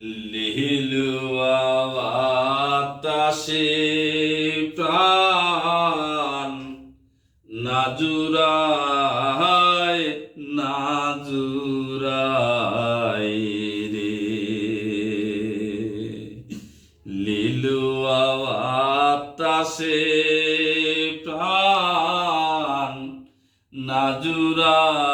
লিহিলুয়া বাতাসে প্রাণ নাজুরায় নাজুরায় রে। লিলুয়া বাতাসে প্রাণ নাজুরায়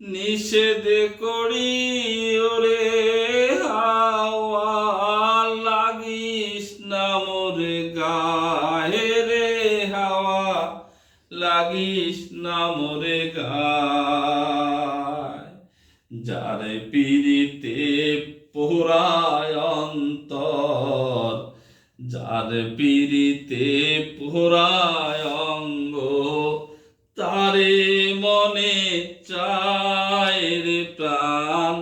নিষেধ করি, ওরে হাওয়া লাগিস না মোরে গায়ে রে হাওয়া, লাগিস না মোরে গায়। যার পিড়িতে পোড়ায় অন্তর, যার পিড়িতে পোড়ায় অঙ্গ চায় রে প্রাণ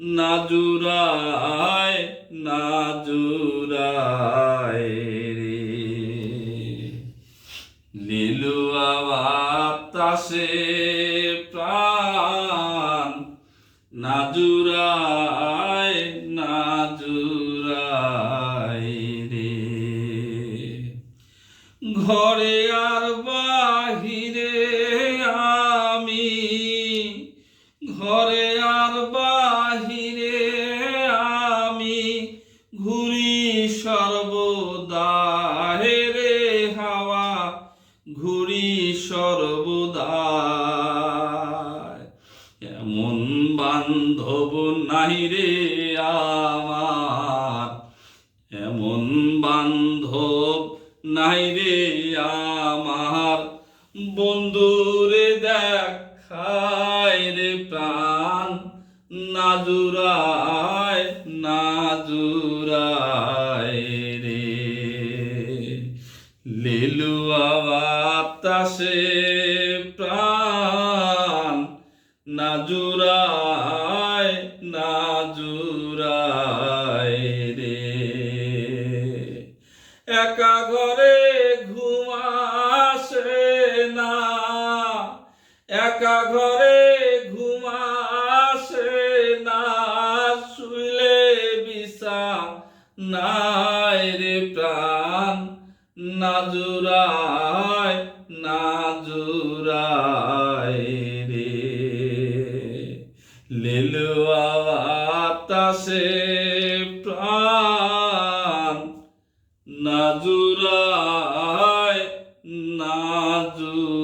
নাজুরায় নাজুরায় রে। লিলুয়া বাতাসে প্রাণ নাজুরায় নাজুরায় রে। ঘরে ঘুরি সর্বদা রে হাওয়া, ঘুরি সর্বদা এমন বান্ধব নাই রে আমার, এমন বান্ধব নাই রে আমার। বন্ধুরে দেখায় রে প্রাণ, নাজুরায় নাজুরায় রে। লিলুয়া বাতাসে প্রাণ নাজুরায় নাজুরায় রে। একা ঘরে ঘুমাসে না একা ঘরে নাই রে প্রাণ নাজুরায় নাজুরায় রে। লিলুয়া বাতাসে প্রাণ নাজুরায় নাজুরায়